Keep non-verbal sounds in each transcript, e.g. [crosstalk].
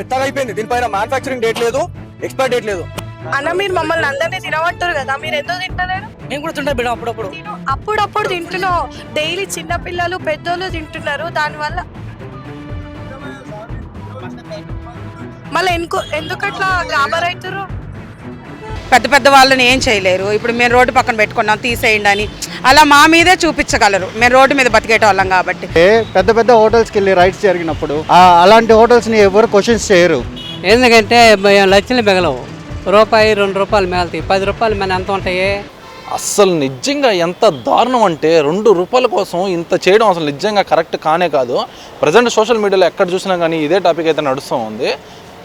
మెత్తగా అయిపోయింది. దీనిపైన మ్యానుఫాక్చరింగ్ డేట్ లేదు ఎక్స్పైర్ డేట్ లేదు. అన్న మీరు మమ్మల్ని అందరినీ తినమంటారు కదా మీరు ఎందుకు తింటలేరు? నేను కూడా తింటా బిడ్డ అప్పుడప్పుడు. అప్పుడప్పుడు తింటున్నావు. డైలీ చిన్న పిల్లలు పెద్దోళ్ళు తింటున్నారు దానివల్ల. మళ్ళీ ఎందుకు ఎందుకు అట్లా గాబర్ అవుతారు పెద్ద పెద్ద వాళ్ళని ఏం చేయలేరు. ఇప్పుడు మేము రోడ్డు పక్కన పెట్టుకున్నాం తీసేయండి అని. అలా మా మీదే చూపించగలరు. మేము రోడ్డు మీద బతికేటోళ్ళం కాబట్టి. పెద్ద పెద్ద హోటల్స్కి వెళ్ళి రైడ్స్ జరిగినప్పుడు ఆ అలాంటి హోటల్స్ని ఎవరు క్వశ్చన్స్ చేయరు. ఎందుకంటే లచ్చలు మిగలవు. రూపాయి రెండు రూపాయలు మిగలుతాయి. పది రూపాయలు మన ఎంత ఉంటాయి? అస్సలు నిజంగా ఎంత దారుణం అంటే రెండు రూపాయల కోసం ఇంత చేయడం అసలు నిజంగా కరెక్ట్ కానే కాదు. ప్రజెంట్ సోషల్ మీడియాలో ఎక్కడ చూసినా కానీ ఇదే టాపిక్ అయితే నడుస్తూ ఉంది.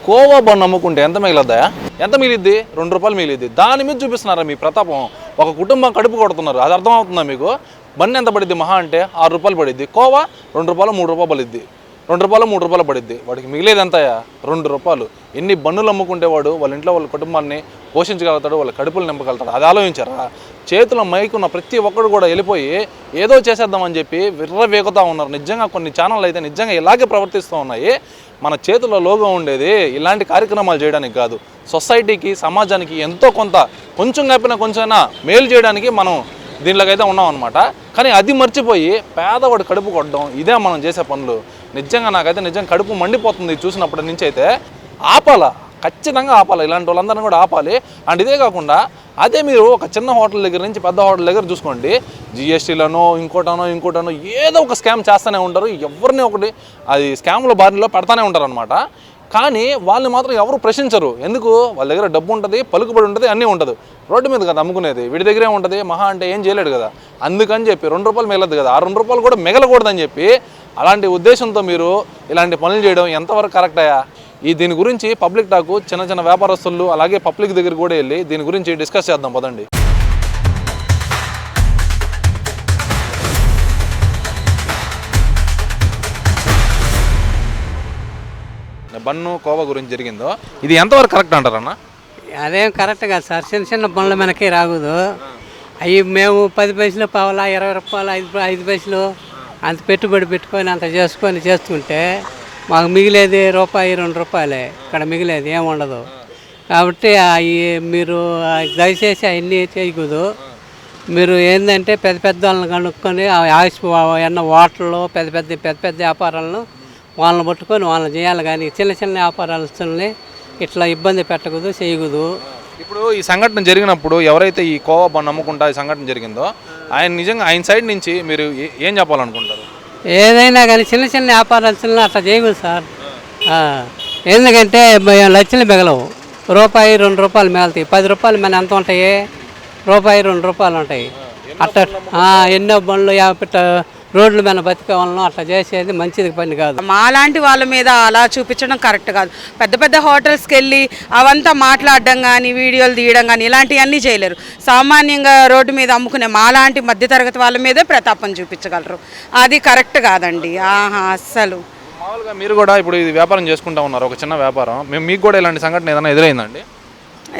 కోవా బన్ అమ్ముకుంటే ఎంత మిగిలిద్దా? ఎంత మిగిలిద్ది? రెండు రూపాయలు మిగిలిద్ది. దాని మీద చూపిస్తున్నారా మీ ప్రతాపం? ఒక కుటుంబం కడుపు కొడుతున్నారు. అది అర్థమవుతుందా మీకు? బన్ ఎంత పడిద్ది? మహా అంటే ఆరు రూపాయలు పడిద్ది. కోవా రెండు రూపాయలు మూడు రూపాయలు పడిద్ది. రెండు రూపాయలు మూడు రూపాయలు పడిద్ది. వాడికి మిగిలేదు ఎంతయా రెండు రూపాయలు. ఎన్ని బన్నులు అమ్ముకుంటే వాడు వాళ్ళ ఇంట్లో వాళ్ళ కుటుంబాన్ని పోషించగలుగుతాడు వాళ్ళ కడుపులు నింపగలుగుతాడు? అది ఆలోచించారా? చేతిలో మైకున్న ప్రతి ఒక్కడు కూడా వెళ్ళిపోయి ఏదో చేసేద్దామని చెప్పి విర్రవేగుతూ ఉన్నారు. నిజంగా కొన్ని ఛానళ్ళు అయితే నిజంగా ఇలాగే ప్రవర్తిస్తూ ఉన్నాయి. మన చేతుల్లో లోగో ఉండేది. ఇలాంటి కార్యక్రమాలు చేయడానికి కాదు. సొసైటీకి సమాజానికి ఎంతో కొంత కొంచెం కాపినా కొంచెమైనా మేలు చేయడానికి మనం దీనిలోకైతే ఉన్నాం అనమాట కానీ అది మర్చిపోయి పేదవాడు కడుపు కొట్టడం ఇదే మనం చేసే పనులు. నిజంగా నాకైతే నిజంగా కడుపు మండిపోతుంది చూసినప్పటి నుంచి అయితే ఆపాల. ఖచ్చితంగా ఆపాలి. ఇలాంటి వాళ్ళందరినీ కూడా ఆపాలి. అండ్ ఇదే కాకుండా అదే మీరు ఒక చిన్న హోటల్ దగ్గర నుంచి పెద్ద హోటల్ దగ్గర చూసుకోండి. జిఎస్టీలనో ఇంకోటనో ఇంకోటనో ఏదో ఒక స్కామ్ చేస్తూనే ఉంటారు. ఎవరిని ఒకటి అది స్కామ్ల బారిలో పెడతానే ఉంటారు అనమాట కానీ వాళ్ళని మాత్రం ఎవరు ప్రశ్నించరు. ఎందుకు? వాళ్ళ దగ్గర డబ్బు ఉంటుంది పలుకుబడి ఉంటుంది అన్నీ ఉంటుంది. రోడ్డు మీద కదా అమ్ముకునేది వీడి దగ్గరే ఉంటుంది మహా అంటే ఏం చేయలేడు కదా. అందుకని చెప్పి రెండు రూపాయలు మిగలదు కదా. ఆ రెండు రూపాయలు కూడా మిగలకూడదని చెప్పి అలాంటి ఉద్దేశంతో మీరు ఇలాంటి పనులు చేయడం ఎంతవరకు కరెక్ట్ అయ్యా? ఈ దీని గురించి పబ్లిక్ టాకు చిన్న చిన్న వ్యాపారస్తులు అలాగే పబ్లిక్ దగ్గర కూడా వెళ్ళి దీని గురించి డిస్కస్ చేద్దాం పదండి. బన్ను కోవా గురించి జరిగిందో ఇది ఎంతవరకు కరెక్ట్ అంటారన్న అదేం కరెక్ట్ కాదు సార్ చిన్న చిన్న పనులు మనకి రాకూడదు. అవి మేము పది పైసలు పావాలా ఇరవై రూపాయలు ఐదు ఐదు పైసలు అంత పెట్టుబడి పెట్టుకొని అంత చేసుకొని చేస్తుంటే మాకు మిగిలేది రూపాయి రెండు రూపాయలే. ఇక్కడ మిగిలేది ఏముండదు కాబట్టి అవి మీరు దయచేసి అవన్నీ చేయకూడదు. మీరు ఏంటంటే పెద్ద పెద్ద వాళ్ళని కనుక్కొని ఆయుష్ ఎన్న హోటళ్ళు పెద్ద పెద్ద పెద్ద పెద్ద వ్యాపారాలను వాళ్ళని పట్టుకొని వాళ్ళని చేయాలి. కానీ చిన్న చిన్న వ్యాపారాలని ఇట్లా ఇబ్బంది పెట్టకూడదు చేయకూడదు. ఇప్పుడు ఈ సంఘటన జరిగినప్పుడు ఎవరైతే ఈ కోవా నమ్ముకుంటా ఈ సంఘటన జరిగిందో ఆయన నిజంగా ఆయన సైడ్ నుంచి మీరు ఏ- చెప్పాలనుకుంటారు? ఏదైనా కానీ చిన్న చిన్న వ్యాపారాలు అట్లా చేయకూడదు సార్. ఎందుకంటే లచ్చలు మిగలవు. రూపాయి రెండు రూపాయలు మిగలుతాయి. పది రూపాయలు మన ఎంత ఉంటాయి? రూపాయి రెండు రూపాయలు ఉంటాయి. అట్ట ఎన్నో బండ్లు యాపిట రోడ్ల మీద బతికే వాళ్ళను అట్లా చేసేది మంచిది పని కాదు. మాలాంటి వాళ్ళ మీద అలా చూపించడం కరెక్ట్ కాదు. పెద్ద పెద్ద హోటల్స్కి వెళ్ళి అవంతా మాట్లాడడం కానీ వీడియోలు తీయడం కానీ ఇలాంటివన్నీ చేయలేరు. సామాన్యంగా రోడ్డు మీద అమ్ముకునే మాలాంటి మధ్యతరగతి వాళ్ళ మీదే ప్రతాపం చూపించగలరు. అది కరెక్ట్ కాదండి. ఆహా అస్సలు. మామూలుగా మీరు కూడా ఇప్పుడు ఇది వ్యాపారం చేసుకుంటా ఉన్నారు ఒక చిన్న వ్యాపారం. మేము మీకు కూడా ఇలాంటి సంఘటన ఏదైనా ఎదురైందండి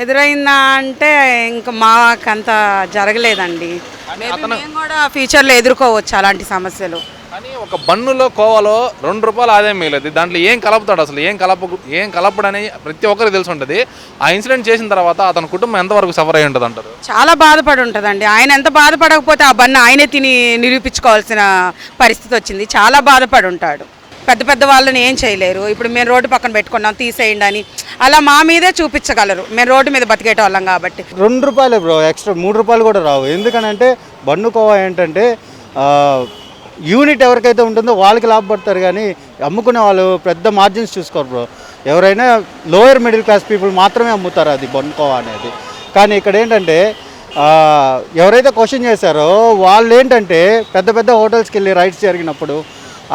ఎదురైందా అంటే ఇంకా మాకంత జరగలేదండి. మేము కూడా ఫ్యూచర్లో ఎదుర్కోవచ్చు అలాంటి సమస్యలు. కానీ ఒక బన్నులో కోవాలో రెండు రూపాయలు ఆదాయం మిగిలేదు. దాంట్లో ఏం కలుపుతాడు అసలు? ఏం కలప ఏం కలపడని ప్రతి ఒక్కరికి తెలిసి ఉంటుంది. ఆ ఇన్సిడెంట్ చేసిన తర్వాత అతని కుటుంబం ఎంతవరకు సఫర్ అయి ఉంటుంది అంటారు? చాలా బాధపడి ఉంటుందండి. ఆయన ఎంత బాధపడకపోతే ఆ బన్న ఆయనే తిని నిరూపించుకోవాల్సిన పరిస్థితి వచ్చింది. చాలా బాధపడి ఉంటాడు. పెద్ద పెద్ద వాళ్ళని ఏం చేయలేరు. ఇప్పుడు మేము రోడ్డు పక్కన పెట్టుకున్నాం తీసేయండి అని. అలా మా మీదే చూపించగలరు. మేము రోడ్డు మీద బతికేటోళ్ళం కాబట్టి. రెండు రూపాయలు బ్రో ఎక్స్ట్రా మూడు రూపాయలు కూడా రావు. ఎందుకనంటే బండుకోవా ఏంటంటే యూనిట్ ఎవరికైతే ఉంటుందో వాళ్ళకి లాభపడతారు కానీ అమ్ముకునే వాళ్ళు పెద్ద మార్జిన్స్ చూసుకోరు బ్రో. ఎవరైనా లోయర్ మిడిల్ క్లాస్ పీపుల్ మాత్రమే అమ్ముతారు అది బండుకోవా అనేది. కానీ ఇక్కడ ఏంటంటే ఎవరైతే క్వశ్చన్ చేశారో వాళ్ళు ఏంటంటే పెద్ద పెద్ద హోటల్స్కి వెళ్ళి రైడ్స్ జరిగినప్పుడు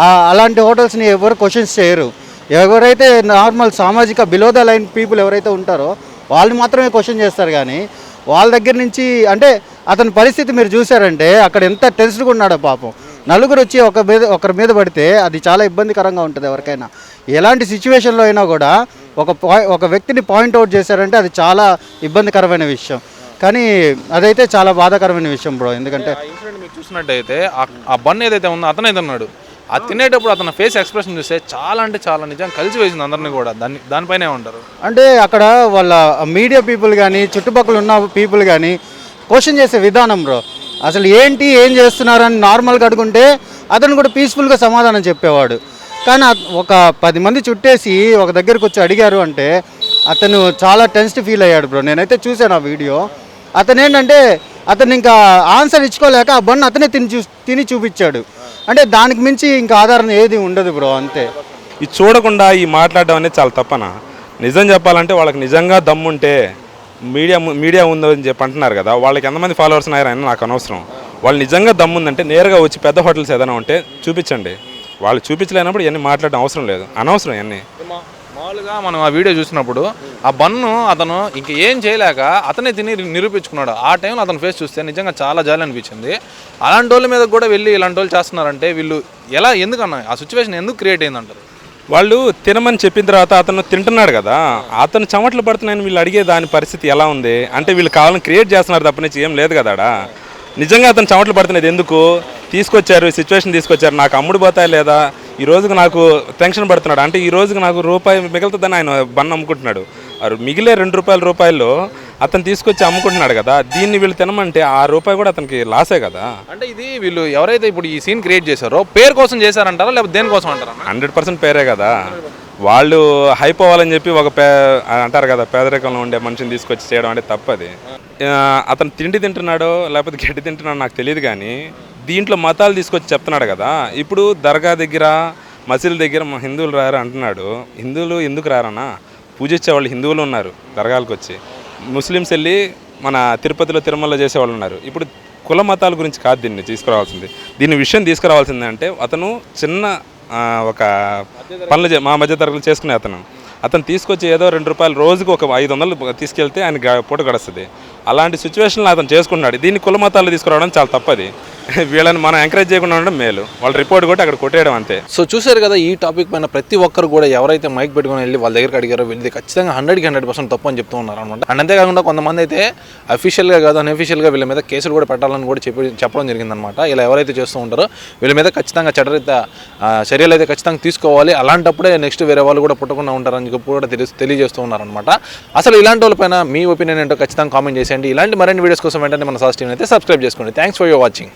అలాంటి హోటల్స్ని ఎవరు క్వశ్చన్స్ చేయరు. ఎవరైతే నార్మల్ సామాజిక బిలో ద లైన్ పీపుల్ ఎవరైతే ఉంటారో వాళ్ళు మాత్రమే క్వశ్చన్ చేస్తారు కానీ వాళ్ళ దగ్గర నుంచి అంటే అతని పరిస్థితి మీరు చూసారంటే అక్కడ ఎంత టెన్స్డ్గా ఉన్నాడో పాపం. నలుగురు వచ్చి ఒక మీద ఒకరి మీద పడితే అది చాలా ఇబ్బందికరంగా ఉంటుంది ఎవరికైనా. ఎలాంటి సిచ్యువేషన్లో అయినా కూడా ఒక పాయి ఒక వ్యక్తిని పాయింట్అవుట్ చేశారంటే అది చాలా ఇబ్బందికరమైన విషయం. కానీ అదైతే చాలా బాధాకరమైన విషయం బ్రో ఎందుకంటే చూసినట్టయితే ఆ- బన్ ఏదైతే ఉందో అతనైతే ఉన్నాడు ఆ తినేటప్పుడు అతని ఫేస్ ఎక్స్ప్రెషన్ చూస్తే చాలా అంటే చాలా నిజం. కలిసి వేసింది అందరినీ కూడా. దాన్ని దానిపైనే ఉంటారు. అంటే అక్కడ వాళ్ళ మీడియా పీపుల్ కానీ చుట్టుపక్కల ఉన్న పీపుల్ కానీ క్వశ్చన్ చేసే విధానం బ్రో అసలు ఏంటి ఏం చేస్తున్నారని నార్మల్గా అడుగుంటే అతను కూడా పీస్ఫుల్గా సమాధానం చెప్పేవాడు. కానీ ఒక పది మంది చుట్టేసి ఒక దగ్గరకు వచ్చి అడిగారు అంటే అతను చాలా టెన్స్డ్ ఫీల్ అయ్యాడు బ్రో నేనైతే చూశాను ఆ వీడియో అతను ఏంటంటే అతను ఇంకా ఆన్సర్ ఇచ్చుకోలేక ఆ బన్ను అతనే తిని చూ తిని చూపించాడు. అంటే దానికి మించి ఇంకా ఆధారం ఏది ఉండదు బ్రో అంతే. ఇది చూడకుండా ఈ మాట్లాడడం అనేది చాలా తప్పన? నిజం చెప్పాలంటే వాళ్ళకి నిజంగా దమ్ముంటే మీడియా మీడియా ఉందని చెప్పి అంటున్నారు కదా వాళ్ళకి ఎంతమంది ఫాలోవర్స్ ఉన్నారని నాకు అనవసరం. వాళ్ళు నిజంగా దమ్ముందంటే నేరుగా వచ్చి పెద్ద హోటల్స్ ఏదైనా ఉంటే చూపించండి. వాళ్ళు చూపించలేనప్పుడు ఇవన్నీ మాట్లాడడం అవసరం లేదు. అనవసరం ఇవన్నీ. మామూలుగా మనం ఆ వీడియో చూసినప్పుడు ఆ బన్ను అతను ఇంక ఏం చేయలేక అతనే తిని నిరూపించుకున్నాడు. ఆ టైంలో అతను ఫేస్ చూస్తే నిజంగా చాలా జాలి అనిపించింది. అలాంటి వాళ్ళ మీద కూడా వెళ్ళి ఇలాంటి వాళ్ళు చేస్తున్నారంటే వీళ్ళు ఎలా ఎందుకన్నా ఆ సిచ్యువేషన్ ఎందుకు క్రియేట్ అయిందంటారు? వాళ్ళు తినమని చెప్పిన తర్వాత అతను తింటున్నాడు కదా అతను చెమట్లు పడుతున్నాయని వీళ్ళు అడిగే దాని పరిస్థితి ఎలా ఉంది? అంటే వీళ్ళు కావాలని క్రియేట్ చేస్తున్నారు తప్ప నుంచి ఏం లేదు కదా నిజంగా అతను చెమట్లు పడుతున్నది ఎందుకు? తీసుకొచ్చారు సిచ్యువేషన్ తీసుకొచ్చారు నాకు అమ్ముడు పోతాయి లేదా? ఈ రోజుకి నాకు టెన్షన్ పడుతున్నాడు. అంటే ఈ రోజుకి నాకు రూపాయి మిగులుతుందని ఆయన బన్న అమ్ముకుంటున్నాడు. మిగిలే రెండు రూపాయల రూపాయల్లో అతను తీసుకొచ్చి అమ్ముకుంటున్నాడు కదా దీన్ని వీళ్ళు తినమంటే ఆ రూపాయి కూడా అతనికి లాసే కదా? అంటే ఇది వీళ్ళు ఎవరైతే ఇప్పుడు ఈ సీన్ క్రియేట్ చేశారో పేరు కోసం చేశారంటారా లేకపోతే దేనికోసం అంటారా? హండ్రెడ్ పర్సెంట్ పేరే కదా. వాళ్ళు హైప్ అవ్వాలని చెప్పి ఒక పే అంటారు కదా పేదరికంలో ఉండే మనిషిని తీసుకొచ్చి చేయడం అంటే తప్పది. అతను తిండి తింటున్నాడో లేకపోతే గడ్డి తింటున్నాడో నాకు తెలియదు కానీ దీంట్లో మతాలు తీసుకొచ్చి చెప్తున్నాడు కదా. ఇప్పుడు దర్గా దగ్గర మసీదుల దగ్గర మా హిందువులు రారు అంటున్నాడు. హిందువులు ఎందుకు రారన్నా? పూజించే వాళ్ళు హిందువులు ఉన్నారు దర్గాలకు వచ్చి. ముస్లిమ్స్ వెళ్ళి మన తిరుపతిలో తిరుమలలో చేసేవాళ్ళు ఉన్నారు. ఇప్పుడు కుల మతాల గురించి కాదు దీన్ని తీసుకురావాల్సింది. దీని విషయం తీసుకురావాల్సింది అంటే అతను చిన్న ఒక పనులు చే- మా మధ్య తరగతి చేసుకునే అతను. అతను తీసుకొచ్చి ఏదో రెండు రూపాయలు రోజుకు ఒక ఐదు వందలు తీసుకెళ్తే ఆయన గ- పూట గడుస్తుంది. అలాంటి సిచ్యువేషన్లో అతను చేసుకున్నాడు దీన్ని కులమతాలు తీసుకురావడం చాలా తప్పది. [laughs] వీళ్ళని మనం ఎంకరేజ్ చేయకుండా ఉండడం మేలు. వాళ్ళ రిపోర్ట్ కూడా అక్కడ కొట్టేయడం అంతే. సో చూశారు కదా ఈ టాపిక్ పైన ప్రతి ఒక్కరు కూడా ఎవరైతే మైక్ పెట్టుకొని వెళ్ళి వాళ్ళ దగ్గరికి అడిగారో వీళ్ళది ఖచ్చితంగా హండ్రెడ్కి హండ్రెడ్ పర్సెంట్ తప్పు అని చెప్తూ ఉన్నారు అనమాట. అండ్ అంతేకాకుండా కొంతమంది అయితే అఫీషియల్గా కాదు అన్అఫీషియల్గా వీళ్ళ మీద కేసులు కూడా పెట్టాలని కూడా చెప్పి చెప్పడం జరిగిందనమాట. ఇలా ఎవరైతే చేస్తూ ఉంటారో వీళ్ళ మీద ఖచ్చితంగా చట్టరీత చర్యలు అయితే ఖచ్చితంగా తీసుకోవాలి. అలాంటప్పుడే నెక్స్ట్ వేరే వాళ్ళు కూడా పుట్టకుండా ఉంటారని చెప్పి కూడా తెలియ తెలియజేస్తూ ఉన్నారనమాట. అసలు ఇలాంటి వాళ్ళపైన మీ ఒపీనియన్ ఏంటో ఖచ్చితంగా కామెంట్ చేసేయండి. ఇలాంటి మరిన్ని వీడియోస్ కోసం వెంటనే మన సాస్ టీవీని అయితే సబ్స్క్రైబ్ చేసుకోండి. Thanks for you're watching